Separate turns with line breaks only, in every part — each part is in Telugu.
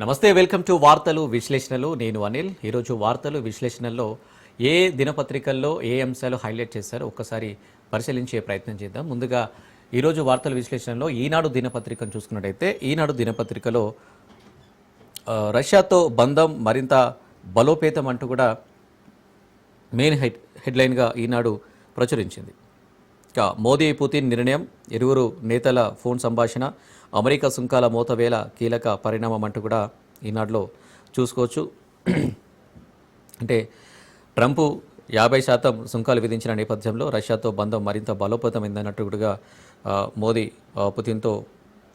నమస్తే వెల్కమ్ టు వార్తలు విశ్లేషణలు. నేను అనిల్. ఈరోజు వార్తలు విశ్లేషణల్లో ఏ దినపత్రికల్లో ఏ అంశాలు హైలైట్ చేశారో ఒక్కసారి పరిశీలించే ప్రయత్నం చేద్దాం. ముందుగా ఈరోజు వార్తల విశ్లేషణలో ఈనాడు దినపత్రికను చూసుకున్నట్టయితే ఈనాడు దినపత్రికలో రష్యాతో బంధం మరింత బలోపేతం అంటూ కూడా మెయిన్ హెడ్ హెడ్లైన్గా ఈనాడు ప్రచురించింది. ఇక మోదీ పుతిన్ నిర్ణయం ఇరువురు నేతల ఫోన్ సంభాషణ అమెరికా సుంకాల మూతవేళ కీలక పరిణామం అంటూ కూడా ఈనాడులో చూసుకోవచ్చు. అంటే ట్రంప్ యాభై శాతం సుంకాలు విధించిన నేపథ్యంలో రష్యాతో బంధం మరింత బలోపేతమైందన్నట్టుగా మోదీ పుతిన్తో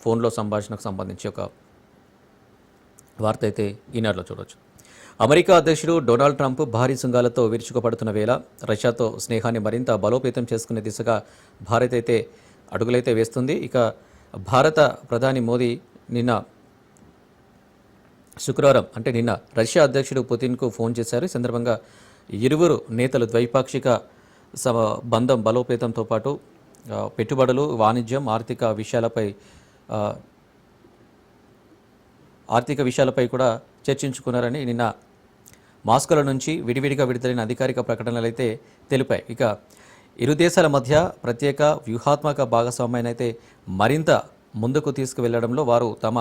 ఫోన్లో సంభాషణకు సంబంధించి ఒక వార్త అయితే ఈనాడులో చూడవచ్చు అమెరికా అధ్యక్షుడు డొనాల్డ్ ట్రంప్ భారీ సుంగాలతో విరుచుకుపడుతున్న వేళ రష్యాతో స్నేహాన్ని మరింత బలోపేతం చేసుకునే దిశగా భారత్ అయితే అడుగులైతే వేస్తుంది. ఇక భారత ప్రధాని మోదీ నిన్న శుక్రవారం అంటే నిన్న రష్యా అధ్యక్షుడు పుతిన్కు ఫోన్ చేశారు. ఈ సందర్భంగా ఇరువురు నేతలు ద్వైపాక్షిక సమ బంధం బలోపేతంతో పాటు పెట్టుబడులు వాణిజ్యం ఆర్థిక విషయాలపై ఆర్థిక విషయాలపై కూడా చర్చించుకున్నారని నిన్న మాస్కోల నుంచి విడివిడిగా విడుదలైన అధికారిక ప్రకటనలు అయితే తెలిపాయి. ఇక ఇరు దేశాల మధ్య ప్రత్యేక వ్యూహాత్మక భాగస్వామ్యాన్ని అయితే మరింత ముందుకు తీసుకువెళ్ళడంలో వారు తమ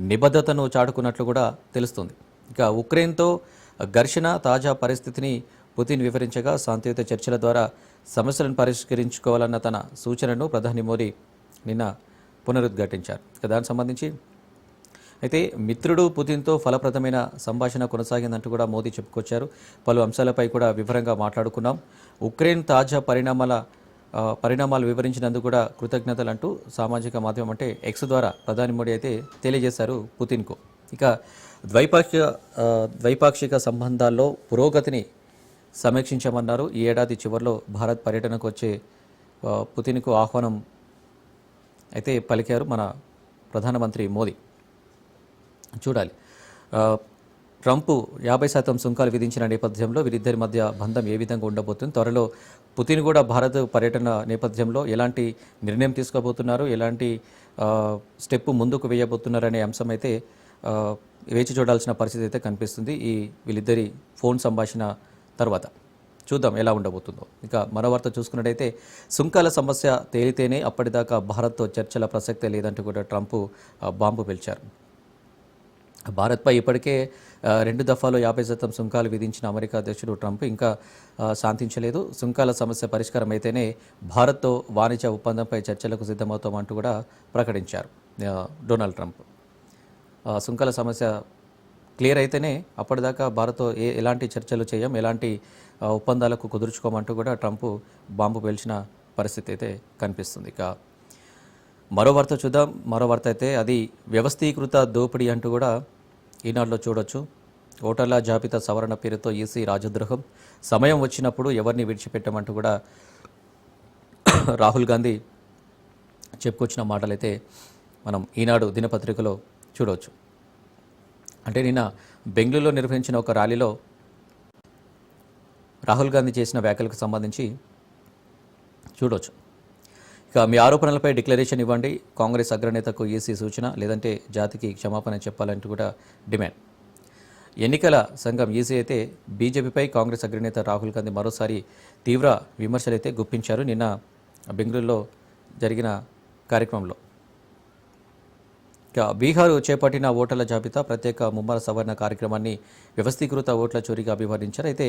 నిబద్ధతను చాటుకున్నట్లు కూడా తెలుస్తుంది. ఇక ఉక్రెయిన్తో ఘర్షణ తాజా పరిస్థితిని పుతిన్ వివరించగా శాంతియుత చర్చల ద్వారా సమస్యలను పరిష్కరించుకోవాలన్న తన సూచనను ప్రధాని మోదీ నిన్న పునరుద్ఘాటించారు. ఇక దానికి సంబంధించి అయితే మిత్రుడు పుతిన్తో ఫలప్రదమైన సంభాషణ కొనసాగిందంటూ కూడా మోదీ చెప్పుకొచ్చారు. పలు అంశాలపై కూడా వివరంగా మాట్లాడుకున్నాం. ఉక్రెయిన్ తాజా పరిణామాల పరిణామాలు వివరించినందుకు కూడా కృతజ్ఞతలు అంటూ సామాజిక మాధ్యమం అంటే ఎక్స్ ద్వారా ప్రధాని మోడీ అయితే తెలియజేశారు పుతిన్కు. ఇక ద్వైపాక్షిక ద్వైపాక్షిక సంబంధాల్లో పురోగతిని సమీక్షించామన్నారు. ఈ ఏడాది చివరిలో భారత్ పర్యటనకు వచ్చే పుతిన్కు ఆహ్వానం అయితే పలికారు మన ప్రధానమంత్రి మోదీ చూడాలి. ట్రంప్ యాభై శాతం సుంకాలు విధించిన నేపథ్యంలో వీరిద్దరి మధ్య బంధం ఏ విధంగా ఉండబోతుంది? త్వరలో పుతిన్ కూడా భారత్ పర్యటన నేపథ్యంలో ఎలాంటి నిర్ణయం తీసుకోబోతున్నారు? ఎలాంటి స్టెప్ ముందుకు వేయబోతున్నారనే అంశం అయితే వేచి చూడాల్సిన పరిస్థితి అయితే కనిపిస్తుంది ఈ వీళ్ళిద్దరి ఫోన్ సంభాషణ తర్వాత. చూద్దాం ఎలా ఉండబోతుందో. ఇక మరో వార్త చూసుకున్నట్టయితే సుంకాల సమస్య తేలితేనే అప్పటిదాకా భారత్తో చర్చల ప్రసక్తే లేదంటూ కూడా ట్రంప్ బాంబు పిలిచారు. భారత్పై ఇప్పటికే రెండు దఫాలో యాభై శాతం సుంకాలు విధించిన అమెరికా అధ్యక్షుడు ట్రంప్ ఇంకా శాంతించలేదు. సుంకాల సమస్య పరిష్కారం అయితేనే భారత్తో వాణిజ్య ఒప్పందంపై చర్చలకు సిద్ధమవుతామంటూ కూడా ప్రకటించారు డొనాల్డ్ ట్రంప్. సుంకాల సమస్య క్లియర్ అయితేనే అప్పటిదాకా భారత్తో ఏ ఎలాంటి చర్చలు చేయం ఎలాంటి ఒప్పందాలకు కుదుర్చుకోమంటూ కూడా ట్రంప్ బాంబు పేల్చిన పరిస్థితి అయితే కనిపిస్తుంది. ఇక మరో వార్త చూద్దాం. మరో వార్త అయితే అది వ్యవస్థీకృత దోపిడీ అంటూ కూడా ఈనాడులో చూడొచ్చు. ఓటర్ల జాబితా సవరణ పేరుతో ఈసీ రాజద్రోహం. సమయం వచ్చినప్పుడు ఎవరిని విడిచిపెట్టమంటూ కూడా రాహుల్ గాంధీ చెప్పుకొచ్చిన మాటలైతే మనం ఈనాడు దినపత్రికలో చూడవచ్చు. అంటే నిన్న బెంగళూరులో నిర్వహించిన ఒక ర్యాలీలో రాహుల్ గాంధీ చేసిన వ్యాఖ్యలకు సంబంధించి చూడవచ్చు. ఇక మీ ఆరోపణలపై డిక్లరేషన్ ఇవ్వండి. కాంగ్రెస్ అగ్రనేతకు ఈసీ సూచన లేదంటే జాతికి క్షమాపణ చెప్పాలంటూ కూడా డిమాండ్. ఎన్నికల సంఘం ఈసీ అయితే బీజేపీపై కాంగ్రెస్ అగ్రనేత రాహుల్ గాంధీ మరోసారి తీవ్ర విమర్శలైతే గుప్పించారు నిన్న బెంగళూరులో జరిగిన కార్యక్రమంలో. ఇక బీహార్ చేపట్టిన ఓటర్ల జాబితా ప్రత్యేక ముమ్మర సవరణ కార్యక్రమాన్ని వ్యవస్థీకృత ఓట్ల చోరీగా అభివర్ణించారు. అయితే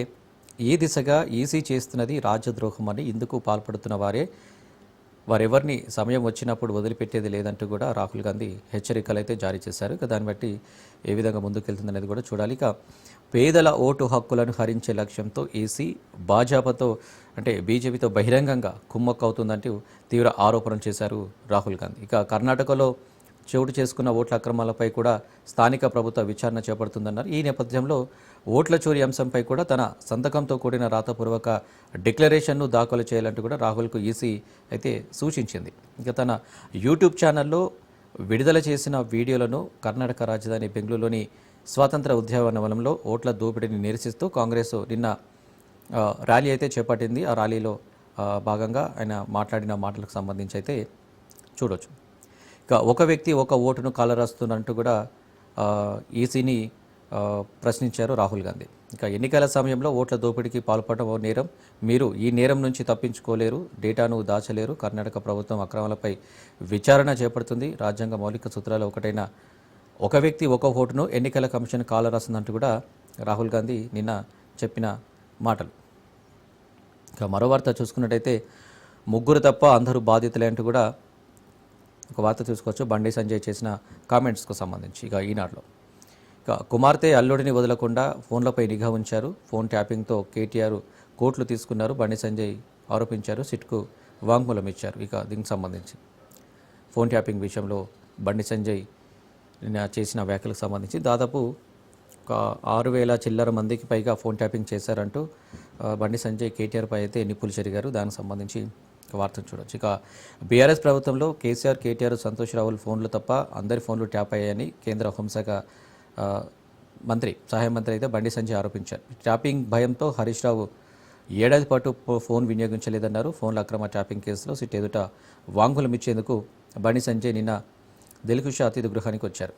ఈ దిశగా ఈసీ చేస్తున్నది రాజద్రోహం అని ఇందుకు పాల్పడుతున్న వారే వారెవరిని సమయం వచ్చినప్పుడు వదిలిపెట్టేది లేదంటూ కూడా రాహుల్ గాంధీ హెచ్చరికలు అయితే జారీ చేశారు. దాన్ని బట్టి ఏ విధంగా ముందుకెళ్తుందనేది కూడా చూడాలి. ఇక పేదల ఓటు హక్కులను హరించే లక్ష్యంతో ఏసీ భాజపాతో అంటే బీజేపీతో బహిరంగంగా కుమ్మక్కవుతుందంటూ తీవ్ర ఆరోపణలు చేశారు రాహుల్ గాంధీ. ఇక కర్ణాటకలో చోటు చేసుకున్న ఓట్ల అక్రమాలపై కూడా స్థానిక ప్రభుత్వ విచారణ చేపడుతుందన్నారు. ఈ నేపథ్యంలో ఓట్ల చోరీ అంశంపై కూడా తన సంతకంతో కూడిన రాతపూర్వక డిక్లరేషన్ను దాఖలు చేయాలంటూ కూడా రాహుల్కు ఈసీ అయితే సూచించింది. ఇక తన యూట్యూబ్ ఛానల్లో విడుదల చేసిన వీడియోలను కర్ణాటక రాజధాని బెంగళూరులోని స్వాతంత్ర ఉద్యానవనంలో ఓట్ల దోపిడీని నిరసిస్తూ కాంగ్రెస్ నిన్న ర్యాలీ అయితే చేపట్టింది. ఆ ర్యాలీలో భాగంగా ఆయన మాట్లాడిన మాటలకు సంబంధించి అయితే చూడొచ్చు. ఇక ఒక వ్యక్తి ఒక ఓటును కాలరాస్తున్నట్టు కూడా ఈసీని ప్రశ్నించారు రాహుల్ గాంధీ. ఇక ఎన్నికల సమయంలో ఓట్ల దోపిడీకి పాల్పడడం ఓ నేరం. మీరు ఈ నేరం నుంచి తప్పించుకోలేరు డేటాను దాచలేరు. కర్ణాటక ప్రభుత్వం అక్రమాలపై విచారణ చేపడుతుంది. రాజ్యాంగ మౌలిక సూత్రాలు ఒకటైన ఒక వ్యక్తి ఒక ఓటును ఎన్నికల కమిషన్ కాలరాసిందంటూ కూడా రాహుల్ గాంధీ నిన్న చెప్పిన మాటలు. ఇక మరో వార్త చూసుకున్నట్టయితే ముగ్గురు తప్ప అందరూ బాధితులే అంటూ కూడా ఒక వార్త చూసుకోవచ్చు. బండి సంజయ్ చేసిన కామెంట్స్కు సంబంధించి ఇక ఈనాడులో. కుమార్తె అల్లుడిని వదలకుండా ఫోన్లపై నిఘా ఉంచారు. ఫోన్ ట్యాపింగ్తో కేటీఆర్ కోట్లు తీసుకున్నారు. బండి సంజయ్ ఆరోపించారు. సిట్కు వాంగ్మూలం ఇచ్చారు. ఇక దీనికి సంబంధించి ఫోన్ ట్యాపింగ్ విషయంలో బండి సంజయ్ చేసిన వ్యాఖ్యలకు సంబంధించి దాదాపు ఒక ఆరు వేల చిల్లర మందికి పైగా ఫోన్ ట్యాపింగ్ చేశారంటూ బండి సంజయ్ కేటీఆర్పై అయితే నిప్పులు చెరిగారు. దానికి సంబంధించి ఒక వార్తను చూడొచ్చు. ఇక బీఆర్ఎస్ ప్రభుత్వంలో కేసీఆర్ కేటీఆర్ సంతోష్ రావుల ఫోన్లు తప్ప అందరి ఫోన్లు ట్యాప్ అయ్యాయని కేంద్ర హోంశాఖ మంత్రి సహాయ మంత్రి అయితే బండి సంజయ్ ఆరోపించారు. ట్యాపింగ్ భయంతో హరీష్ రావు ఏడాది పాటు ఫోన్ వినియోగించలేదన్నారు. ఫోన్ల అక్రమ ట్యాపింగ్ కేసులో సిట్ ఎదుట వాంగ్మూలం ఇచ్చేందుకు బండి సంజయ్ నిన్న దిల్కుష అతిథి గృహానికి వచ్చారు.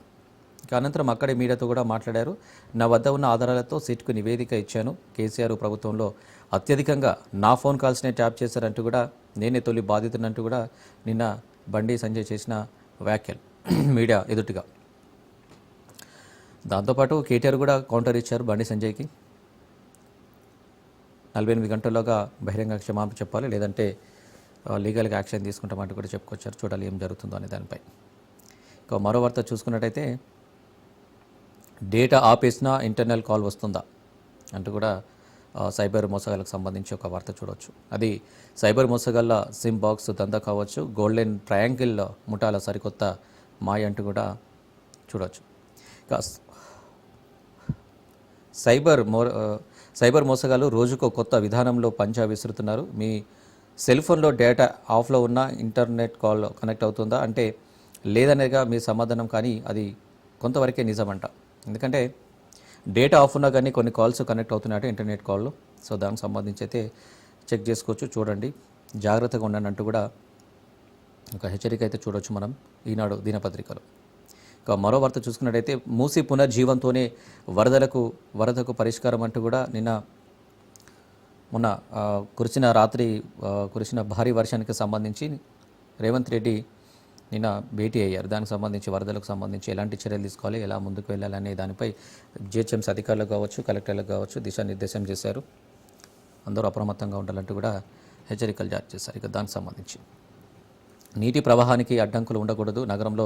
అనంతరం అక్కడే మీడియాతో కూడా మాట్లాడారు. నా వద్ద ఉన్న ఆధారాలతో సిట్కు నివేదిక ఇచ్చాను. కేసీఆర్ ప్రభుత్వంలో అత్యధికంగా నా ఫోన్ కాల్స్నే ట్యాప్ చేశారంటూ కూడా నేనే తొలి బాధితునంటూ కూడా నిన్న బండి సంజయ్ చేసిన వ్యాఖ్యలు. మీడియా ఎదుటిగా. దాంతోపాటు కేటీఆర్ కూడా కౌంటర్ ఇచ్చారు బండి సంజయ్కి. నలభై ఎనిమిది గంటల్లోగా బహిరంగ క్షమాపణ చెప్పాలి లేదంటే లీగల్గా యాక్షన్ తీసుకుంటామంటూ కూడా చెప్పుకొచ్చారు. చూడాలి ఏం జరుగుతుందో అనే దానిపై. ఇక మరో వార్త చూసుకున్నట్టయితే డేటా ఆపేసినా ఇంటర్నల్ కాల్ వస్తుందా అంటూ కూడా సైబర్ మోసగాళ్ళకు సంబంధించి ఒక వార్త చూడవచ్చు అది సైబర్ మోసగాళ్ళ సిమ్ బాక్స్ దందా కావచ్చు గోల్డెన్ ట్రయాంగిల్ ముఠాల సరికొత్త మాయ అంటూ కూడా చూడవచ్చు ఇక సైబర్ మో సైబర్ మోసగాలు రోజుకో కొత్త విధానంలో పంచా విసురుతున్నారు మీ సెల్ ఫోన్లో డేటా ఆఫ్లో ఉన్న ఇంటర్నెట్ కాల్ కనెక్ట్ అవుతుందా? అంటే లేదనేగా మీ సమాధానం కానీ అది కొంతవరకే నిజమంట. ఎందుకంటే డేటా ఆఫ్ ఉన్నా కానీ కొన్ని కాల్స్ కనెక్ట్ అవుతున్నాయంటే ఇంటర్నెట్ కాల్లో. సో దానికి సంబంధించి అయితే చెక్ చేసుకోవచ్చు చూడండి. జాగ్రత్తగా ఉండండి అంటూ కూడా ఒక హెచ్చరిక అయితే చూడొచ్చు మనం ఈనాడు దినపత్రికలో. మరో వార్త చూసుకున్నట్టయితే మూసి పునర్జీవంతోనే వరదలకు వరదకు పరిష్కారం అంటూ కూడా నిన్న మొన్న కురిసిన రాత్రి కురిసిన భారీ వర్షానికి సంబంధించి రేవంత్ రెడ్డి నిన్న భేటీ అయ్యారు. దానికి సంబంధించి వరదలకు సంబంధించి ఎలాంటి చర్యలు తీసుకోవాలి ఎలా ముందుకు వెళ్ళాలనే దానిపై జిహెచ్ఎంసీ అధికారులకు కావచ్చు కలెక్టర్లకు కావచ్చు దిశానిర్దేశం చేశారు. అందరూ అప్రమత్తంగా ఉండాలంటూ కూడా హెచ్చరికలు జారీ చేశారు. ఇక దానికి సంబంధించి నీటి ప్రవాహానికి అడ్డంకులు ఉండకూడదు. నగరంలో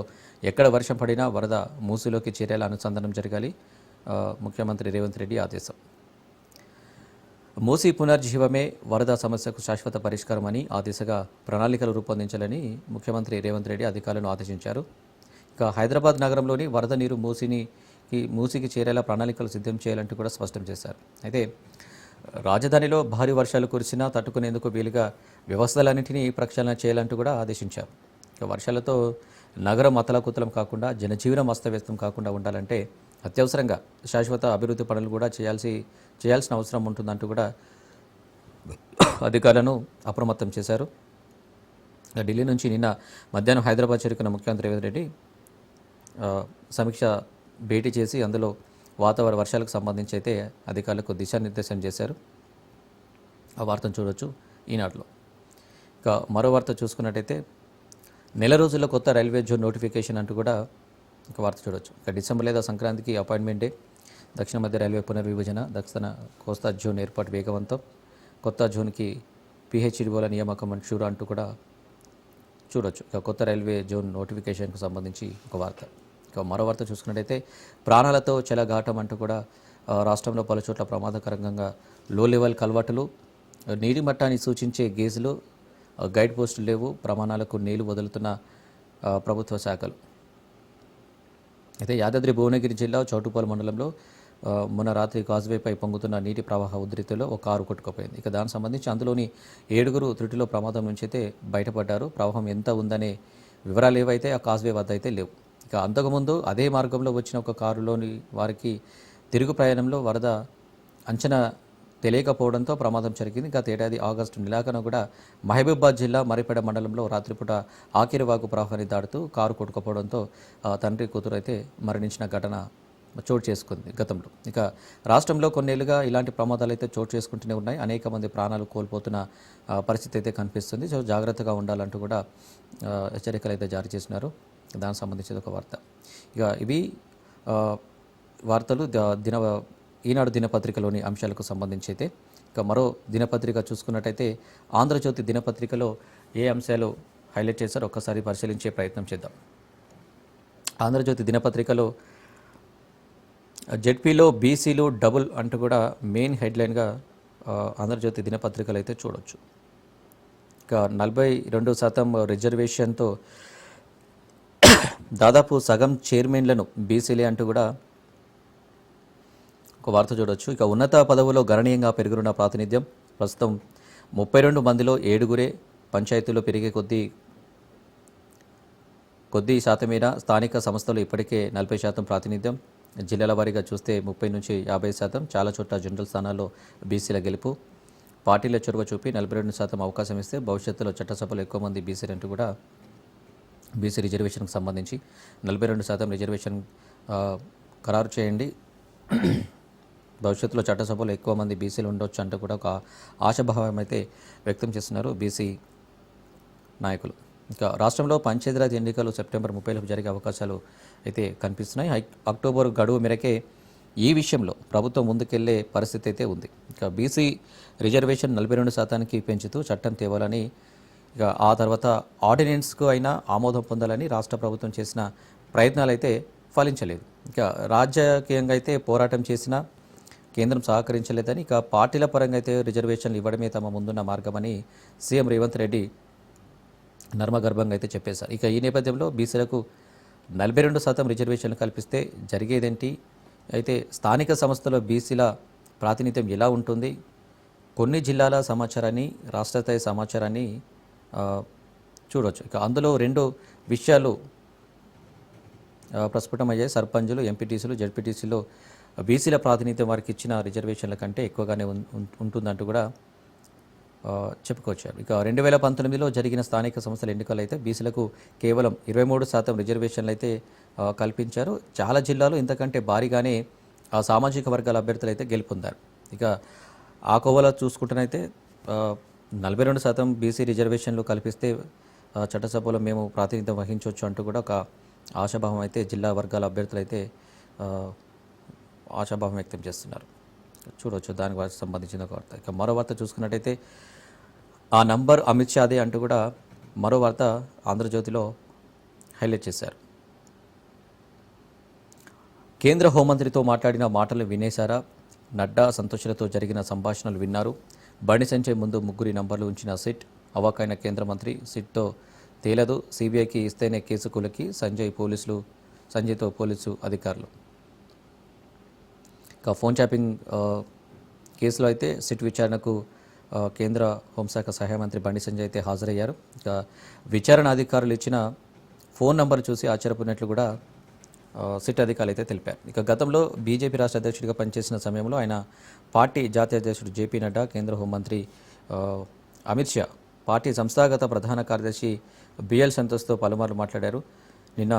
ఎక్కడ వర్షం పడినా వరద మూసిలోకి చేరేలా అనుసంధానం జరగాలి. ముఖ్యమంత్రి రేవంత్ రెడ్డి ఆదేశం. మూసి పునర్జీవమే వరద సమస్యకు శాశ్వత పరిష్కారమని ఆ దిశగా ప్రణాళికలు రూపొందించాలని ముఖ్యమంత్రి రేవంత్ రెడ్డి అధికారులను ఆదేశించారు. ఇక హైదరాబాద్ నగరంలోని వరద నీరు మూసిని మూసీకి మూసికి చేరేలా ప్రణాళికలు సిద్ధం చేయాలంటూ కూడా స్పష్టం చేశారు. అయితే రాజధానిలో భారీ వర్షాలు కురిసినా తట్టుకునేందుకు వీలుగా వ్యవస్థలన్నింటినీ ప్రక్షాళన చేయాలంటూ కూడా ఆదేశించారు. ఇక వర్షాలతో నగరం అతలకుతలం కాకుండా జనజీవనం అస్తవ్యస్తం కాకుండా ఉండాలంటే అత్యవసరంగా శాశ్వత అభివృద్ధి పనులు కూడా చేయాల్సి చేయాల్సిన అవసరం ఉంటుందంటూ కూడా అధికారులను అప్రమత్తం చేశారు. ఢిల్లీ నుంచి నిన్న మధ్యాహ్నం హైదరాబాద్ చేరుకున్న ముఖ్యమంత్రి రేవంత్ రెడ్డి సమీక్ష భేటీ చేసి అందులో వాతావరణ వర్షాలకు సంబంధించి అయితే అధికారులకు దిశానిర్దేశం చేశారు. ఆ వార్తను చూడొచ్చు ఈనాటిలో ఇక మరో వార్త చూసుకున్నట్టయితే నెల రోజుల్లో కొత్త రైల్వే జోన్ నోటిఫికేషన్ అంటూ కూడా ఒక వార్త చూడొచ్చు. ఇక డిసెంబర్ లేదా సంక్రాంతికి అపాయింట్మెంటే దక్షిణ మధ్య రైల్వే పునర్విభజన దక్షిణ కోస్తా జోన్ ఏర్పాటు వేగవంతం కొత్త జోన్కి పిహెచ్డిఓల నియామకం షూర్ అంటూ కూడా చూడొచ్చు. ఇక కొత్త రైల్వే జోన్ నోటిఫికేషన్కు సంబంధించి ఒక వార్త. ఇక మరో వార్త చూసుకున్నట్టయితే ప్రాణాలతో చెలగాటం అంటూ కూడా రాష్ట్రంలో పలు చోట్ల ప్రమాదకరంగా లో లెవెల్ కలవాటులు నీటి మట్టాన్ని సూచించే గేజ్లు గైడ్ పోస్టులు లేవు ప్రమాణాలకు నీళ్ళు వదులుతున్న ప్రభుత్వ శాఖలు. అయితే యాదాద్రి భువనగిరి జిల్లా చౌటుపాల్ మండలంలో మొన్న రాత్రి కాజ్వేపై పొంగుతున్న నీటి ప్రవాహ ఉధృతిలో ఒక కారు కొట్టుకుపోయింది. ఇక దానికి సంబంధించి అందులోని ఏడుగురు త్రుటిలో ప్రమాదం నుంచి అయితే బయటపడ్డారు. ప్రవాహం ఎంత ఉందనే వివరాలు ఏవైతే ఆ కాజ్వే వద్ద అయితే లేవు. ఇక అంతకుముందు అదే మార్గంలో వచ్చిన ఒక కారులోని వారికి తిరుగు ప్రయాణంలో వరద అంచనా తెలియకపోవడంతో ప్రమాదం జరిగింది. గత ఏడాది ఆగస్టు నెలాఖన కూడా మహబూబాద్ జిల్లా మరిపేడ మండలంలో రాత్రిపూట ఆకిరివాగు ప్రవాహాన్ని దాటుతూ కారు కొట్టుకుపోవడంతో ఆ తండ్రి కూతురు అయితే మరణించిన ఘటన చోటు చేసుకుంది గతంలో. ఇక రాష్ట్రంలో కొన్నేళ్ళుగా ఇలాంటి ప్రమాదాలు అయితే చోటు చేసుకుంటూనే ఉన్నాయి. అనేక మంది ప్రాణాలు కోల్పోతున్న పరిస్థితి అయితే కనిపిస్తుంది. సో జాగ్రత్తగా ఉండాలంటూ కూడా హెచ్చరికలు అయితే జారీ చేసినారు. దానికి సంబంధించిన ఒక వార్త. ఇక ఇవి వార్తలు దిన ఈనాడు దినపత్రికలోని అంశాలకు సంబంధించి అయితే ఇక మరో దినపత్రిక చూసుకున్నట్టయితే ఆంధ్రజ్యోతి దినపత్రికలో ఏ అంశాలు హైలైట్ చేశారో ఒక్కసారి పరిశీలించే ప్రయత్నం చేద్దాం. ఆంధ్రజ్యోతి దినపత్రికలో జెడ్పీలో బీసీలు డబుల్ అంటూ కూడా మెయిన్ హెడ్లైన్గా ఆంధ్రజ్యోతి దినపత్రికలు అయితే చూడొచ్చు. ఇక నలభై రెండు శాతం రిజర్వేషన్తో దాదాపు సగం చైర్మన్లను బీసీలే అంటూ కూడా ఒక వార్త చూడొచ్చు. ఇక ఉన్నత పదవులో గణనీయంగా పెరుగుతున్న ప్రాతినిధ్యం. ప్రస్తుతం ముప్పై రెండు మందిలో ఏడుగురే పంచాయతీలో పెరిగే కొద్దీ కొద్ది శాతమైన స్థానిక సంస్థలు ఇప్పటికే నలభై శాతం ప్రాతినిధ్యం. జిల్లాల వారీగా చూస్తే ముప్పై నుంచి యాభై శాతం. చాలా చోట్ల జనరల్ స్థానాల్లో బీసీల గెలుపు. పార్టీల చొరవ చూపి నలభై రెండు శాతం అవకాశం ఇస్తే భవిష్యత్తులో చట్టసభలో ఎక్కువ మంది బీసీలంటూ కూడా బీసీ రిజర్వేషన్కి సంబంధించి నలభై రెండు శాతం రిజర్వేషన్ ఖరారు చేయండి. భవిష్యత్తులో చట్టసభలో ఎక్కువ మంది బీసీలు ఉండొచ్చు అంటూ కూడా ఒక ఆశాభావం అయితే వ్యక్తం చేస్తున్నారు బీసీ నాయకులు. ఇంకా రాష్ట్రంలో పంచాయతీరాజ్ ఎన్నికలు సెప్టెంబర్ ముప్పైలోపు జరిగే అవకాశాలు అయితే కనిపిస్తున్నాయి. అక్టోబర్ గడువు మేరకే ఈ విషయంలో ప్రభుత్వం ముందుకెళ్ళే పరిస్థితి అయితే ఉంది. ఇక బీసీ రిజర్వేషన్ నలభై రెండు శాతానికి పెంచుతూ చట్టం తేవాలని ఇక ఆ తర్వాత ఆర్డినెన్స్కు అయినా ఆమోదం పొందాలని రాష్ట్ర ప్రభుత్వం చేసిన ప్రయత్నాలు అయితే ఫలించలేదు. ఇక రాజకీయంగా అయితే పోరాటం చేసినా కేంద్రం సహకరించలేదని ఇక పార్టీల పరంగా అయితే రిజర్వేషన్లు ఇవ్వడమే తమ ముందున్న మార్గమని సీఎం రేవంత్ రెడ్డి నర్మగర్భంగా అయితే చెప్పేశారు. ఇక ఈ నేపథ్యంలో బీసీలకు నలభై రెండు శాతం రిజర్వేషన్లు కల్పిస్తే జరిగేదేంటి? అయితే స్థానిక సంస్థలో బీసీల ప్రాతినిధ్యం ఎలా ఉంటుంది? కొన్ని జిల్లాల సమాచారాన్ని రాష్ట్ర స్థాయి సమాచారాన్ని చూడవచ్చు ఇక అందులో రెండు విషయాలు ప్రస్ఫుటమయ్యాయి. సర్పంచులు ఎంపీటీసీలు జడ్పీటీసీలో బీసీల ప్రాతినిధ్యం వారికి ఇచ్చిన రిజర్వేషన్ల కంటే ఎక్కువగానే ఉం- ఉంటుందంటూ కూడా చెప్పుకోవచ్చు ఇక రెండు వేల పంతొమ్మిదిలో జరిగిన స్థానిక సంస్థల ఎన్నికలు అయితే బీసీలకు కేవలం ఇరవై మూడు శాతం రిజర్వేషన్లు అయితే కల్పించారు. చాలా జిల్లాలు ఇంతకంటే భారీగానే ఆ సామాజిక వర్గాల అభ్యర్థులు అయితే గెలుపొందారు. ఇక ఆ కోవలో చూసుకుంటేనైతే నలభై రెండు శాతం బీసీ రిజర్వేషన్లు కల్పిస్తే చట్టసభలో మేము ప్రాతినిధ్యం వహించవచ్చు అంటూ కూడా ఒక ఆశాభావం అయితే జిల్లా వర్గాల అభ్యర్థులు అయితే ఆశాభావం వ్యక్తం చేస్తున్నారు. చూడవచ్చు దానికి వారికి సంబంధించిన ఒక వార్త. ఇక మరో వార్త చూసుకున్నట్టయితే ఆ నంబర్ అమిత్ షాదే అంటూ కూడా మరో వార్త ఆంధ్రజ్యోతిలో హైలైట్ చేశారు. కేంద్ర హోంమంత్రితో మాట్లాడిన మాటలు వినేశారా? నడ్డా సంతోషులతో జరిగిన సంభాషణలు విన్నారు. బండి సంచయ్ ముందు ముగ్గురి నంబర్లు ఉంచిన సిట్ అవాకైన కేంద్ర మంత్రి సిట్తో తేలదు. సిబిఐకి ఇస్తేనే కేసు కులకి సంజయ్ పోలీసులు సంజయ్తో పోలీసు అధికారులు. ఇక ఫోన్ ట్యాపింగ్ కేసులో అయితే సిట్ విచారణకు కేంద్ర హోంశాఖ సహాయ మంత్రి బండి సంజయ్ అయితే హాజరయ్యారు. ఇక విచారణ అధికారులు ఇచ్చిన ఫోన్ నంబర్ చూసి ఆశ్చర్యపోయినట్లు కూడా సిట్ అధికారులు అయితే తెలిపారు. ఇక గతంలో బీజేపీ రాష్ట్ర అధ్యక్షుడిగా పనిచేసిన సమయంలో ఆయన పార్టీ జాతీయ అధ్యక్షుడు జేపీ నడ్డా కేంద్ర హోంమంత్రి అమిత్ షా పార్టీ సంస్థాగత ప్రధాన కార్యదర్శి బిఎల్ సంతోష్తో పలుమార్లు మాట్లాడారు. నిన్న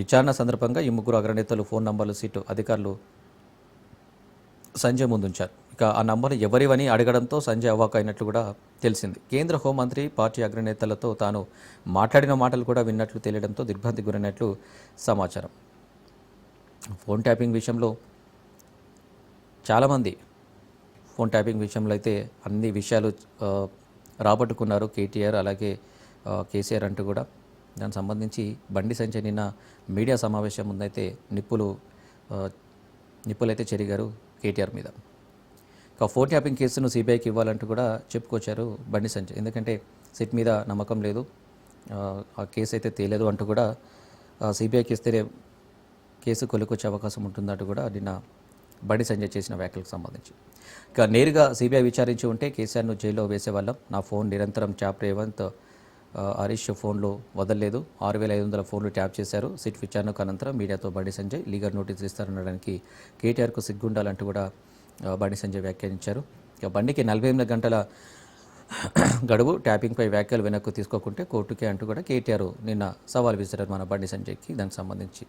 విచారణ సందర్భంగా ఈ ముగ్గురు అగ్రనేతలు ఫోన్ నంబర్లు సీటు అధికారులు సంజయ్ ముందుంచారు. ఇక ఆ నంబర్ ఎవరివని అడగడంతో సంజయ్ అవాక్ అయినట్లు కూడా తెలిసింది. కేంద్ర హోంమంత్రి పార్టీ అగ్రనేతలతో తాను మాట్లాడిన మాటలు కూడా విన్నట్లు తెలియడంతో దిగ్భ్రాంతి గురైనట్లు సమాచారం. ఫోన్ ట్యాపింగ్ విషయంలో చాలామంది ఫోన్ ట్యాపింగ్ విషయంలో అయితే అన్ని విషయాలు రాబట్టుకున్నారు. కేటీఆర్ అలాగే కేసీఆర్ అంటూ కూడా. దానికి సంబంధించి బండి సంచి నిన్న మీడియా సమావేశం ముందైతే నిప్పులు నిప్పులైతే చెరిగారు కేటీఆర్ మీద. ఇక ఫోన్ ట్యాపింగ్ కేసును సిబిఐకి ఇవ్వాలంటూ కూడా చెప్పుకొచ్చారు బండి సంజయ్ ఎందుకంటే సిట్ మీద నమ్మకం లేదు. ఆ, ఆ కేసు అయితే తేలేదు అంటూ కూడా సిబిఐకి ఇస్తేనే కేసు కొలుకొచ్చే అవకాశం ఉంటుందంటూ కూడా నిన్న బండి సంజయ్ చేసిన వ్యాఖ్యలకు సంబంధించి. ఇక నేరుగా సిబిఐ విచారించి ఉంటే కేసీఆర్ను జైల్లో వేసేవాళ్ళం. నా ఫోన్ నిరంతరం ట్యాప్ రేవంత్ హరీష్ ఫోన్లో వదలలేదు. ఆరు వేల ఐదు వందల ఫోన్లు ట్యాప్ చేశారు. సిట్ విచారణకు అనంతరం మీడియాతో బండి సంజయ్ లీగల్ నోటీస్ ఇస్తారనడానికి కేటీఆర్కు సిగ్గుండాలంటూ కూడా బండి సంజయ్ వ్యాఖ్యానించారు. ఇక బండికి నలభై ఎనిమిది గంటల గడువు ట్యాపింగ్పై వ్యాఖ్యలు వెనక్కు తీసుకోకుంటే కోర్టుకే అంటూ కూడా కేటీఆర్ నిన్న సవాల్ విసిరారు మన బండి సంజయ్కి. దానికి సంబంధించి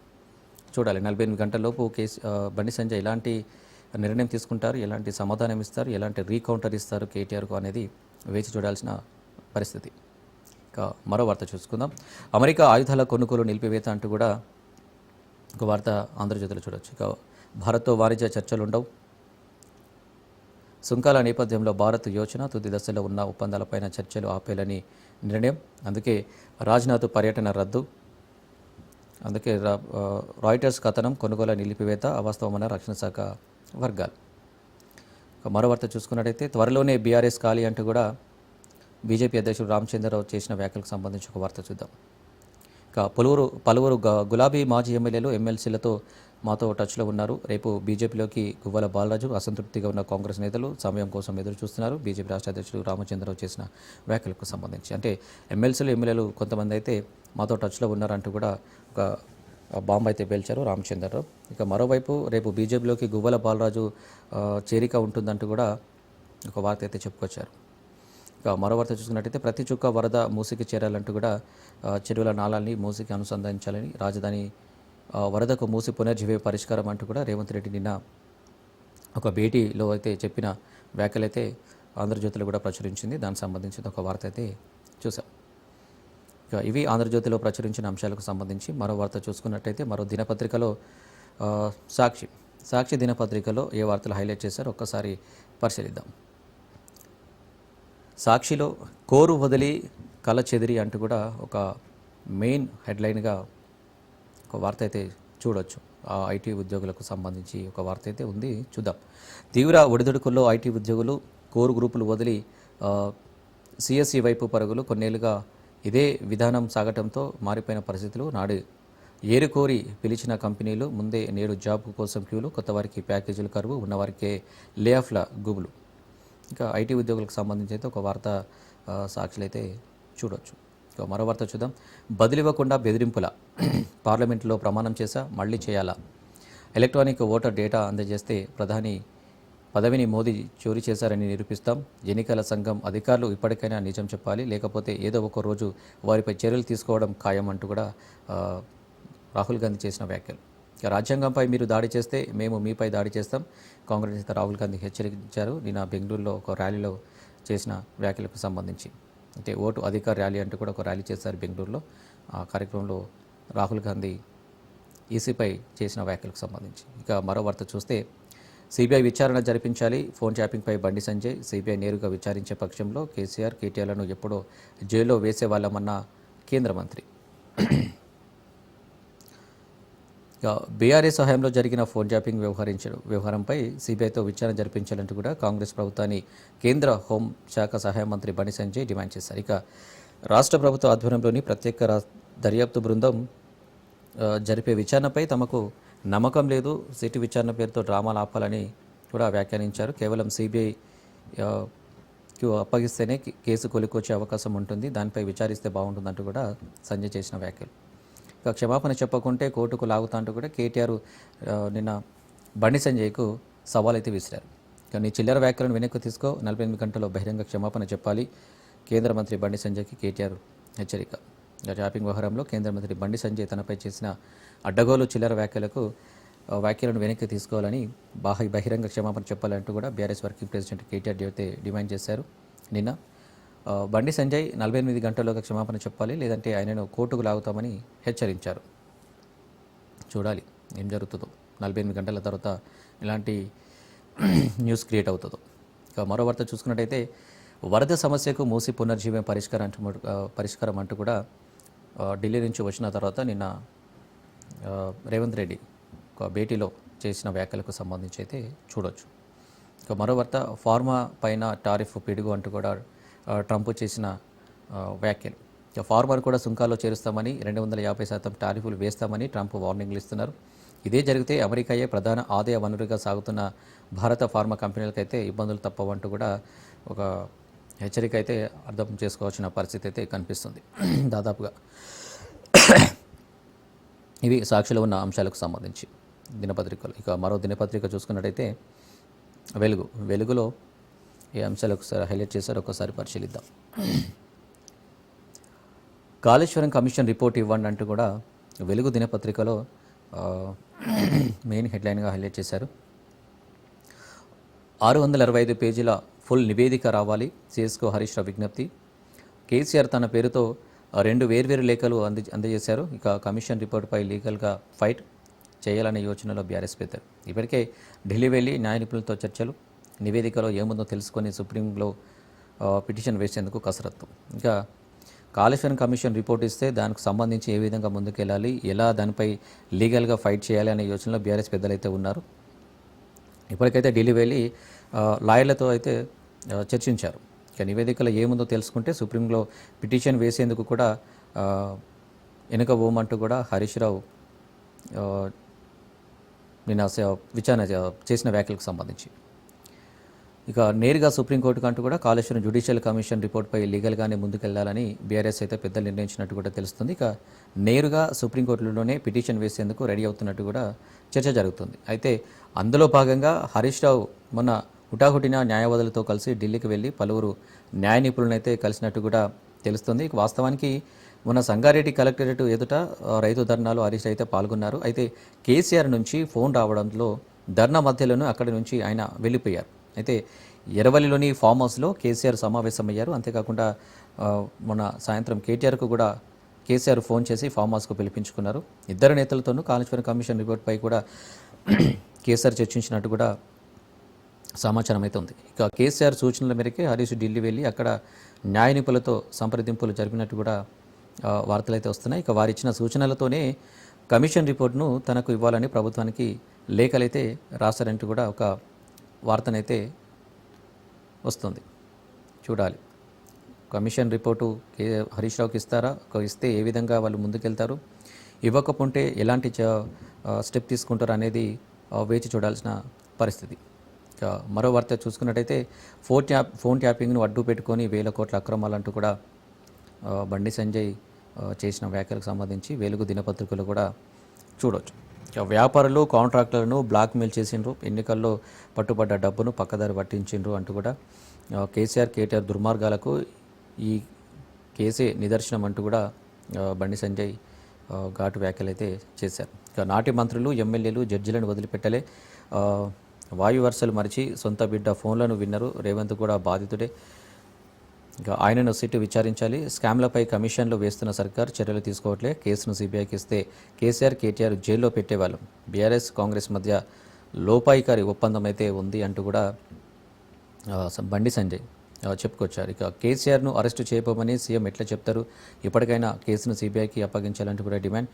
చూడాలి. నలభై ఎనిమిది గంటలలోపు కేసు బండి సంజయ్ ఎలాంటి నిర్ణయం తీసుకుంటారు? ఎలాంటి సమాధానం ఇస్తారు? ఎలాంటి రీకౌంటర్ ఇస్తారు కేటీఆర్కు అనేది వేచి చూడాల్సిన పరిస్థితి. ఇక మరో వార్త చూసుకుందాం. అమెరికా ఆయుధాల కొనుగోలు నిలిపివేత అంటూ కూడా ఒక వార్త ఆంధ్రజ్యోతిలో చూడొచ్చు. ఇక భారత్తో వాణిజ్య చర్చలు ఉండవు. సుంకాల నేపథ్యంలో భారత్ యోచన తుది దశలో ఉన్న ఒప్పందాలపైన చర్చలు ఆపేయాలని నిర్ణయం. అందుకే రాజ్నాథ్ పర్యటన రద్దు. అందుకే రా- రాయిటర్స్ కథనం కొనుగోలు నిలిపివేత అవాస్తవమైన రక్షణ శాఖ వర్గాలు. మరో వార్త చూసుకున్నట్టయితే త్వరలోనే బీఆర్ఎస్ ఖాళీ అంటూ కూడా బీజేపీ అధ్యక్షుడు రామచంద్రరావు చేసిన వ్యాఖ్యలకు సంబంధించి ఒక వార్త చూద్దాం. ఇక పలువురు పలువురు గ- గులాబీ మాజీ ఎమ్మెల్యేలు ఎమ్మెల్సీలతో మాతో టచ్లో ఉన్నారు. రేపు బీజేపీలోకి గువ్వల బాలరాజు అసంతృప్తిగా ఉన్న కాంగ్రెస్ నేతలు సమయం కోసం ఎదురు చూస్తున్నారు బీజేపీ రాష్ట్ర అధ్యక్షుడు రామచంద్రరావు చేసిన వ్యాఖ్యలకు సంబంధించి. అంటే ఎమ్మెల్సీలు ఎమ్మెల్యేలు కొంతమంది అయితే మాతో టచ్లో ఉన్నారంటూ కూడా ఒక బాంబు అయితే పేల్చారు రామచంద్రరావు. ఇక మరోవైపు రేపు బీజేపీలోకి గువ్వల బాలరాజు చేరిక ఉంటుందంటూ కూడా ఒక వార్త అయితే చెప్పుకొచ్చారు. ఇక మరో వార్త చూసుకున్నట్టయితే ప్రతి చుక్క వరద మూసికి చేరాలంటూ కూడా చెరువుల నాళాల్ని మూసికి అనుసంధానించాలని రాజధాని వరదకు మూసి పునర్జీవే పరిష్కారం అంటూ కూడా రేవంత్ రెడ్డి నిన్న ఒక భేటీలో అయితే చెప్పిన వ్యాఖ్యలైతే ఆంధ్రజ్యోతిలో కూడా ప్రచురించింది. దానికి సంబంధించిన ఒక వార్త అయితే చూసాం ఇక ఇవి ఆంధ్రజ్యోతిలో ప్రచురించిన అంశాలకు సంబంధించి మరో వార్త చూసుకున్నట్టయితే మరో దినపత్రికలో సాక్షి సాక్షి దినపత్రికలో ఏ వార్తలు హైలైట్ చేశారో ఒక్కసారి పరిశీలిద్దాం. సాక్షిలో కోరు వదిలి కల చెదిరి అంటూ కూడా ఒక మెయిన్ హెడ్లైన్గా ఒక వార్త అయితే చూడొచ్చు. ఆ ఐటీ ఉద్యోగులకు సంబంధించి ఒక వార్త అయితే ఉంది. చూద్దాం. తీవ్ర ఒడిదుడుకుల్లో ఐటీ ఉద్యోగులు కోర్ గ్రూపులు వదిలి సిఎస్సి వైపు పరుగులు కొన్నేళ్ళుగా ఇదే విధానం సాగటంతో మారిపోయిన పరిస్థితులు నాడు. ఏరుకోరి పిలిచిన కంపెనీలు ముందే నేడు జాబ్ కోసం క్యూలు కొత్త వారికి ప్యాకేజీలు కరువు ఉన్నవారికే లే ఆఫ్ల గుబులు. ఇంకా ఐటీ ఉద్యోగులకు సంబంధించి అయితే ఒక వార్త సాక్షులైతే సాక్షులు అయితే చూడొచ్చు. మరో వార్త చూద్దాం. బదిలివ్వకుండా బెదిరింపుల. పార్లమెంట్లో ప్రమాణం చేశా మళ్ళీ చేయాలా? ఎలక్ట్రానిక్ ఓటర్ డేటా అందజేస్తే ప్రధాని పదవిని మోదీ చోరీ చేశారని నిరూపిస్తాం. ఎన్నికల సంఘం అధికారులు ఇప్పటికైనా నిజం చెప్పాలి. లేకపోతే ఏదో ఒక రోజు వారిపై చర్యలు తీసుకోవడం ఖాయం అంటూ కూడా రాహుల్ గాంధీ చేసిన వ్యాఖ్యలు. రాజ్యాంగంపై మీరు దాడి చేస్తే మేము మీపై దాడి చేస్తాం. కాంగ్రెస్ నేత రాహుల్ గాంధీ హెచ్చరించారు. నిన్న బెంగళూరులో ఒక ర్యాలీలో చేసిన వ్యాఖ్యలకు సంబంధించి. అంటే ఓటు అధికార ర్యాలీ అంటూ కూడా ఒక ర్యాలీ చేశారు బెంగళూరులో. ఆ కార్యక్రమంలో రాహుల్ గాంధీ ఈసీపై చేసిన వ్యాఖ్యలకు సంబంధించి. ఇక మరో వార్త చూస్తే సిబిఐ విచారణ జరిపించాలి ఫోన్ ట్యాపింగ్పై బండి సంజయ్ సిబిఐ నేరుగా విచారించే పక్షంలో కేసీఆర్ కేటీఆర్లను ఎప్పుడో జైల్లో వేసేవాళ్ళమన్న కేంద్ర మంత్రి. బీఆర్ఎస్ సహాయంలో జరిగిన ఫోన్ ట్యాపింగ్ వ్యవహరించడం వ్యవహారంపై సిబిఐతో విచారణ జరిపించాలంటూ కూడా కాంగ్రెస్ ప్రభుత్వాన్ని కేంద్ర హోం శాఖ సహాయ మంత్రి బండి సంజయ్ డిమాండ్ చేశారు. ఇక రాష్ట్ర ప్రభుత్వ ఆధ్వర్యంలోని ప్రత్యేక దర్యాప్తు బృందం జరిపే విచారణపై తమకు నమ్మకం లేదు. సిటీ విచారణ పేరుతో డ్రామాలు ఆపాలని కూడా వ్యాఖ్యానించారు. కేవలం సిబిఐ అప్పగిస్తేనే కేసు కొలికొచ్చే అవకాశం ఉంటుంది. దానిపై విచారిస్తే బాగుంటుందంటూ కూడా సంజయ్ చేసిన వ్యాఖ్యలు. క్షమాపణ చెప్పకుంటే కోర్టుకు లాగుతా అంటూ కూడా కేటీఆర్ నిన్న బండి సంజయ్కు సవాల్ అయితే విసిరారు. కానీ చిల్లర వ్యాఖ్యలను వెనక్కి తీసుకో నలభై ఎనిమిది గంటల్లో బహిరంగ క్షమాపణ చెప్పాలి. కేంద్ర మంత్రి బండి సంజయ్కి కేటీఆర్ హెచ్చరిక. షాపింగ్ ట్యాపింగ్ వ్యవహారంలో కేంద్ర మంత్రి బండి సంజయ్ తనపై చేసిన అడ్డగోలు చిల్లర వ్యాఖ్యలకు వ్యాఖ్యలను వెనక్కి తీసుకోవాలని బాహ బహిరంగ క్షమాపణ చెప్పాలంటూ కూడా బీఆర్ఎస్ వర్కింగ్ ప్రెసిడెంట్ కేటీఆర్ అయితే డిమాండ్ చేశారు. నిన్న బండి సంజయ్ నలభై ఎనిమిది గంటల్లోగా క్షమాపణ చెప్పాలి లేదంటే ఆయనను కోర్టుకు లాగుతామని హెచ్చరించారు. చూడాలి ఏం జరుగుతుందో. నలభై ఎనిమిది గంటల తర్వాత ఇలాంటి న్యూస్ క్రియేట్ అవుతుందో. ఇక మరో వార్త చూసుకున్నట్టయితే వరద సమస్యకు మూసి పునర్జీవం పరిష్కారం అంటూ పరిష్కారం అంటూ కూడా ఢిల్లీ నుంచి వచ్చిన తర్వాత నిన్న రేవంత్ రెడ్డి ఒక భేటీలో చేసిన వ్యాఖ్యలకు సంబంధించి అయితే చూడొచ్చు. ఇక మరో వార్త ఫార్మా పైన టారిఫ్ పిడుగు అంటూ కూడా ట్రంప్ చేసిన వ్యాఖ్యలు. ఇక ఫార్మర్ కూడా సుంకాల్లో చేరుస్తామని రెండు వందల యాభై శాతం టారిఫ్లు వేస్తామని ట్రంప్ వార్నింగ్లు ఇస్తున్నారు. ఇదే జరిగితే అమెరికాయే ప్రధాన ఆదాయ వనరుగా సాగుతున్న భారత ఫార్మా కంపెనీలకైతే ఇబ్బందులు తప్పవంటూ కూడా ఒక హెచ్చరిక అయితే అర్థం చేసుకోవాల్సిన పరిస్థితి అయితే కనిపిస్తుంది. దాదాపుగా ఇవి సాక్షిలో ఉన్న అంశాలకు సంబంధించి దినపత్రికలు. ఇక మరో దినపత్రిక చూసుకున్నట్టయితే వెలుగు. వెలుగులో ఈ అంశాలు ఒకసారి హైలైట్ చేశారు ఒకసారి పరిశీలిద్దాం. కాళేశ్వరం కమిషన్ రిపోర్ట్ ఇవ్వండి అంటూ కూడా వెలుగు దినపత్రికలో మెయిన్ హెడ్లైన్గా హైలైట్ చేశారు. ఆరు వందల అరవై ఐదు పేజీల ఫుల్ నివేదిక రావాలి సిఎస్కో హరీష్ రావు విజ్ఞప్తి. కేసీఆర్ తన పేరుతో రెండు వేర్వేరు లేఖలు అంది అందజేశారు. ఇక కమిషన్ రిపోర్ట్పై లీగల్గా ఫైట్ చేయాలనే యోచనలో బీఆర్ఎస్ పెద్దారు ఇప్పటికే ఢిల్లీ వెళ్ళి న్యాయ నిపుణులతో చర్చలు. నివేదికలో ఏముందో తెలుసుకొని సుప్రీంలో పిటిషన్ వేసేందుకు కసరత్తు. ఇంకా కాళేశ్వరం కమిషన్ రిపోర్ట్ ఇస్తే దానికి సంబంధించి ఏ విధంగా ముందుకెళ్ళాలి ఎలా దానిపై లీగల్గా ఫైట్ చేయాలి అనే యోచనలో బీఆర్ఎస్ పెద్దలు అయితే ఉన్నారు. ఇప్పటికైతే ఢిల్లీ వెళ్ళి లాయర్లతో అయితే చర్చించారు. ఇక నివేదికలో ఏముందో తెలుసుకుంటే సుప్రీంలో పిటిషన్ వేసేందుకు కూడా వెనుక పోమంటూ కూడా హరీష్ రావు నిన్న విచారణ చేసిన వ్యాఖ్యలకు సంబంధించి. ఇక నేరుగా సుప్రీంకోర్టు కంటూ కూడా కాళేశ్వరం జ్యుడిషియల్ కమిషన్ రిపోర్ట్పై లీగల్గానే ముందుకెళ్ళాలని బీఆర్ఎస్ అయితే పెద్దలు నిర్ణయించినట్టు కూడా తెలుస్తుంది. ఇక నేరుగా సుప్రీంకోర్టులోనే పిటిషన్ వేసేందుకు రెడీ అవుతున్నట్టు కూడా చర్చ జరుగుతుంది. అయితే అందులో భాగంగా హరీష్ రావు మొన్న హుటాహుటిన న్యాయవాదులతో కలిసి ఢిల్లీకి వెళ్ళి పలువురు న్యాయ నిపుణులనైతే కలిసినట్టు కూడా తెలుస్తుంది. వాస్తవానికి మొన్న సంగారెడ్డి కలెక్టరేట్ ఎదుట రైతు ధర్నాలో హరీష్ అయితే పాల్గొన్నారు. అయితే కేసీఆర్ నుంచి ఫోన్ రావడంలో ధర్నా మధ్యలోనూ అక్కడి నుంచి ఆయన వెళ్ళిపోయారు. అయితే ఎరవల్లిలోని ఫామ్ హౌస్లో కేసీఆర్ సమావేశమయ్యారు. అంతేకాకుండా మొన్న సాయంత్రం కేటీఆర్కు కూడా కేసీఆర్ ఫోన్ చేసి ఫామ్ హౌస్కు పిలిపించుకున్నారు. ఇద్దరు నేతలతోనూ కాళేశ్వరం కమిషన్ రిపోర్ట్పై కూడా కేసీఆర్ చర్చించినట్టు కూడా సమాచారం అయితే ఉంది. ఇక కేసీఆర్ సూచనల మేరకే హరీష్ ఢిల్లీ వెళ్ళి అక్కడ న్యాయ నిపుణులతో సంప్రదింపులు జరిపినట్టు కూడా వార్తలు అయితే వస్తున్నాయి. ఇక వారిచ్చిన సూచనలతోనే కమిషన్ రిపోర్ట్ను తనకు ఇవ్వాలని ప్రభుత్వానికి లేఖలైతే రాశారంటూ కూడా ఒక వార్తనైతే వస్తుంది. చూడాలి. కమిషన్ రిపోర్టు కే హరీష్ రావుకి ఇస్తారా? ఒక ఇస్తే ఏ విధంగా వాళ్ళు ముందుకెళ్తారు? ఇవ్వకపోతే ఎలాంటి చ- స్టెప్ తీసుకుంటారు అనేది వేచి చూడాల్సిన పరిస్థితి. ఇక మరో వార్త చూసుకున్నట్టయితే ఫోన్ ట్యాప్ ఫోన్ ట్యాపింగ్ను అడ్డు పెట్టుకొని వేల కోట్ల అక్రమాలంటూ కూడా బండి సంజయ్ చేసిన వ్యాఖ్యలకు సంబంధించి వెలుగు దినపత్రికలు కూడా చూడవచ్చు వ్యాపారులు కాంట్రాక్టర్లను బ్లాక్మెయిల్ చేసిండ్రు. ఎన్నికల్లో పట్టుబడ్డ డబ్బును పక్కదారి పట్టించిండ్రు అంటూ కూడా కేసీఆర్ కేటీఆర్ దుర్మార్గాలకు ఈ కేసే నిదర్శనం అంటూ కూడా బండి సంజయ్ ఘాటు వ్యాఖ్యలు అయితే చేశారు. ఇక నాటి మంత్రులు ఎమ్మెల్యేలు జడ్జిలను వదిలిపెట్టలే. వాయు వరుసలు మరిచి సొంత బిడ్డ ఫోన్లను విన్నరు. రేవంత్ కూడా బాధితుడే. ఇక ఆయనను సిట్ విచారించాలి. స్కామ్లపై కమిషన్లు వేస్తున్న సర్కార్ చర్యలు తీసుకోవట్లే. కేసును సిబిఐకి ఇస్తే కేసీఆర్ కేటీఆర్ జైల్లో పెట్టేవాళ్ళు. బీఆర్ఎస్ కాంగ్రెస్ మధ్య లోపాయికారి ఒప్పందం అయితే ఉంది అంటూ కూడా బండి సంజయ్ చెప్పుకొచ్చారు. ఇక కేసీఆర్ను అరెస్టు చేయబోమని సీఎం ఎట్లా చెప్తారు? ఇప్పటికైనా కేసును సిబిఐకి అప్పగించాలంటూ కూడా డిమాండ్.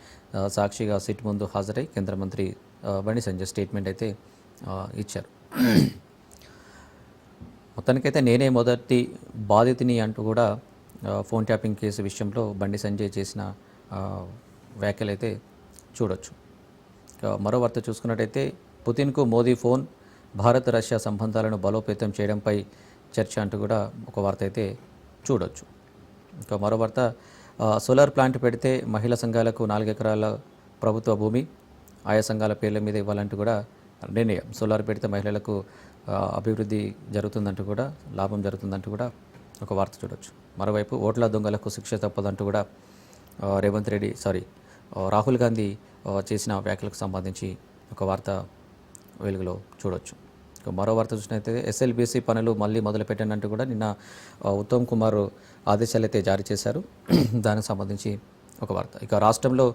సాక్షిగా సిట్ ముందు హాజరై కేంద్ర మంత్రి బండి సంజయ్ స్టేట్మెంట్ అయితే ఇచ్చారు. మొత్తానికైతే నేనే మొదటి బాధితుని అంటూ కూడా ఫోన్ ట్యాపింగ్ కేసు విషయంలో బండి సంజయ్ చేసిన వ్యాఖ్యలు వ్యాఖ్యలైతే చూడొచ్చు. మరో వార్త చూసుకున్నట్టయితే పుతిన్కు మోదీ ఫోన్ భారత్ రష్యా సంబంధాలను బలోపేతం చేయడంపై చర్చ అంటూ కూడా ఒక వార్త అయితే చూడొచ్చు. ఇంకా మరో వార్త సోలార్ ప్లాంట్ పెడితే మహిళా సంఘాలకు నాలుగు ఎకరాల ప్రభుత్వ భూమి ఆయా సంఘాల పేర్ల మీద ఇవ్వాలంటూ కూడా నిర్ణయం. సోలార్ పెడితే మహిళలకు అభివృద్ధి జరుగుతుందంటూ కూడా లాభం జరుగుతుందంటూ కూడా ఒక వార్త చూడొచ్చు. మరోవైపు ఓట్ల దొంగలకు శిక్ష తప్పదంటూ కూడా రేవంత్ రెడ్డి సారీ రాహుల్ గాంధీ చేసిన వ్యాఖ్యలకు సంబంధించి ఒక వార్త వెలుగులో చూడొచ్చు. మరో వార్త చూసినట్లయితే ఎస్ఎల్బీసీ పనులు మళ్ళీ మొదలుపెట్టానంటూ కూడా నిన్న ఉత్తమ్ కుమార్ ఆదేశాలు అయితే జారీ చేశారు. దానికి సంబంధించి ఒక వార్త. ఇక రాష్ట్రంలో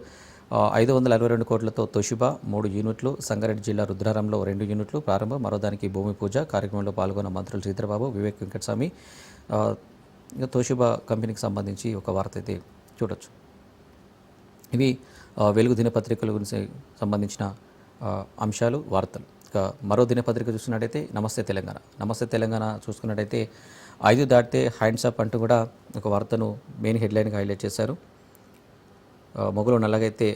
ఐదు వందల అరవై రెండు కోట్లతో తొషిబా మూడు యూనిట్లు. సంగారెడ్డి జిల్లా రుద్రారంలో రెండు యూనిట్లు ప్రారంభం. మరో దానికి భూమి పూజ. కార్యక్రమంలో పాల్గొన్న మంత్రులు శ్రీధరబాబు వివేక్ వెంకటస్వామి. తోషిబా కంపెనీకి సంబంధించి ఒక వార్త అయితే చూడొచ్చు. ఇవి వెలుగు దినపత్రికల గురించి సంబంధించిన అంశాలు వార్తలు. ఇక మరో దినపత్రిక చూసుకున్నట్టయితే నమస్తే తెలంగాణ. నమస్తే తెలంగాణ చూసుకున్నట్టయితే ఐదు దాటితే హ్యాండ్స్ అప్ అంటూ కూడా ఒక వార్తను మెయిన్ హెడ్లైన్గా హైలైట్ చేశారు. మొగులు నల్లగైతే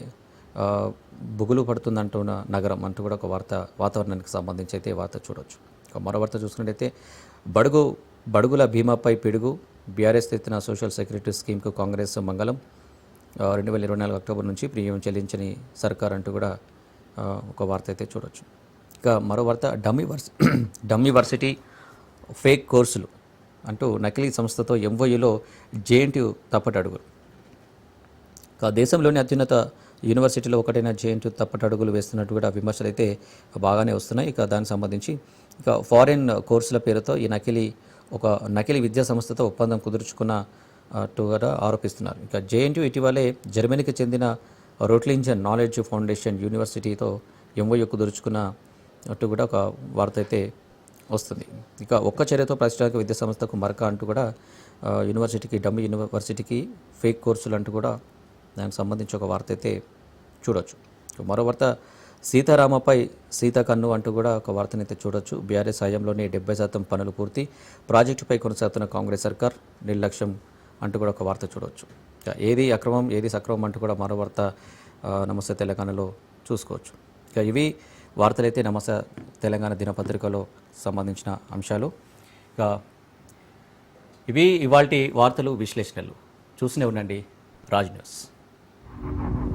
బుగులు పడుతుందంటున్న నగరం అంటూ కూడా ఒక వార్త వాతావరణానికి సంబంధించి అయితే వార్త చూడొచ్చు. మరో వార్త చూసుకున్నట్టయితే బడుగు బడుగుల బీమాపై పిడుగు బీఆర్ఎస్ ఎత్తిన సోషల్ సెక్యూరిటీ స్కీమ్కు కాంగ్రెస్ మంగళం రెండు వేల ఇరవై నాలుగు అక్టోబర్ నుంచి ప్రీమియం చెల్లించని సర్కార్ అంటూ కూడా ఒక వార్త అయితే చూడొచ్చు. ఇక మరో వార్త డమ్మీ వర్సి డమ్మీ వర్సిటీ ఫేక్ కోర్సులు అంటూ నకిలీ సంస్థతో ఎంఓయూలో జేఎన్టీ తప్పటడుగులు. దేశంలోని అత్యున్నత యూనివర్సిటీలో ఒకటైన జేఎన్టీ తప్పటడుగులు వేస్తున్నట్టు కూడా విమర్శలు అయితే బాగానే వస్తున్నాయి. ఇక దానికి సంబంధించి ఇక ఫారిన్ కోర్సుల పేరుతో ఈ నకిలీ ఒక నకిలీ విద్యా సంస్థతో ఒప్పందం కుదుర్చుకున్న కూడా ఆరోపిస్తున్నారు. ఇక జేఎన్టీ ఇటీవలే జర్మనీకి చెందిన రోట్లింజన్ నాలెడ్జ్ ఫౌండేషన్ యూనివర్సిటీతో ఎంఓయూ కుదుర్చుకున్నట్టు కూడా ఒక వార్త అయితే వస్తుంది. ఇక ఒక్క చర్యతో ప్రతిష్టాత్మక విద్యా సంస్థకు మరక అంటూ కూడా యూనివర్సిటీకి డమ్ యూనివర్సిటీకి ఫేక్ కోర్సులు అంటూ కూడా దానికి సంబంధించి ఒక వార్త అయితే చూడొచ్చు. మరో వార్త సీతారామపై సీత కన్ను అంటూ కూడా ఒక వార్తనైతే అయితే చూడొచ్చు. బీఆర్ఎస్ హయాంలోనే డెబ్బై శాతం పనులు పూర్తి. ప్రాజెక్టుపై కొనసాగుతున్న కాంగ్రెస్ సర్కార్ నిర్లక్ష్యం అంటూ కూడా ఒక వార్త చూడవచ్చు ఇక ఏది అక్రమం ఏది సక్రమం అంటూ కూడా మరో వార్త నమస్తే తెలంగాణలో చూసుకోవచ్చు. ఇక ఇవి వార్తలైతే నమస్తే తెలంగాణ దినపత్రికలో సంబంధించిన అంశాలు. ఇక ఇవి ఇవాల్టి వార్తలు విశ్లేషణలు. చూస్తూనే ఉండండి. రాజ్ న్యూస్. Thank you.